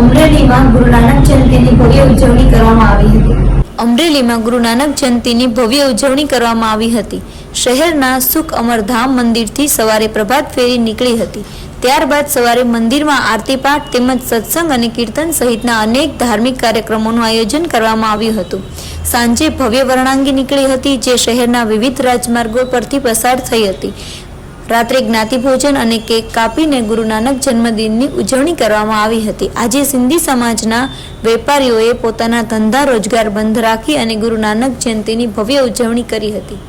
અમરેલીમાં ગુરુ નાનક જયંતિની ભવ્ય ઉજવણી કરવામાં આવી હતી. અમરેલીમાં ગુરુ નાનક જયંતિની ભવ્ય ઉજવણી કરવામાં આવી હતી. શહેરના સુખ અમરધામ મંદિરથી સવારે પ્રભાત ફેરી નીકળી હતી. ત્યારબાદ સવારે મંદિરમાં આરતી પાઠ તેમજ સત્સંગ અને કીર્તન સહિતના અનેક ધાર્મિક કાર્યક્રમોનું આયોજન કરવામાં આવ્યું હતું. સાંજે ભવ્ય વર્ણાંગી નીકળી હતી, જે શહેરના વિવિધ રાજમાર્ગો પરથી પસાર થઈ હતી. રાત્રે જ્ઞાતિ ભોજન અને કેક કાપીને ગુરુ નાનક જન્મદિનની ઉજવણી કરવામાં આવી હતી. આજે સિંધી સમાજના વેપારીઓએ પોતાના ધંધા રોજગાર બંધ રાખી અને ગુરુ નાનક જયંતિની ભવ્ય ઉજવણી કરી હતી.